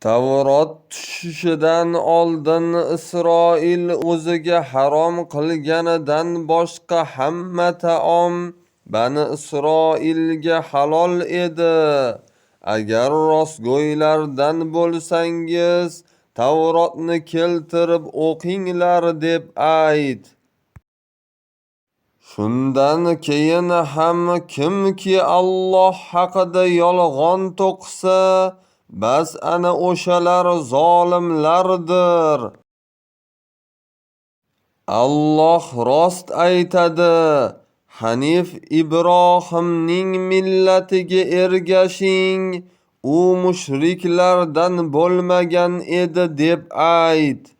Tavrot tushishidan oldin Isroil o'ziga harom qilganidan boshqa hamma taom Bani Isroilga halol edi. Agar rostgo'ylardan bo'lsangiz, Tavrotni keltirib o'qinglar deb ayt. Shundan keyin ham kimki Alloh haqida yolg'on to'qisa, bas ana o'shalar zolimlardir. Alloh rost aytadi: Hanif Ibrohimning millatiga ergashing, u mushriklardan bo'lmagan edi deb ayt.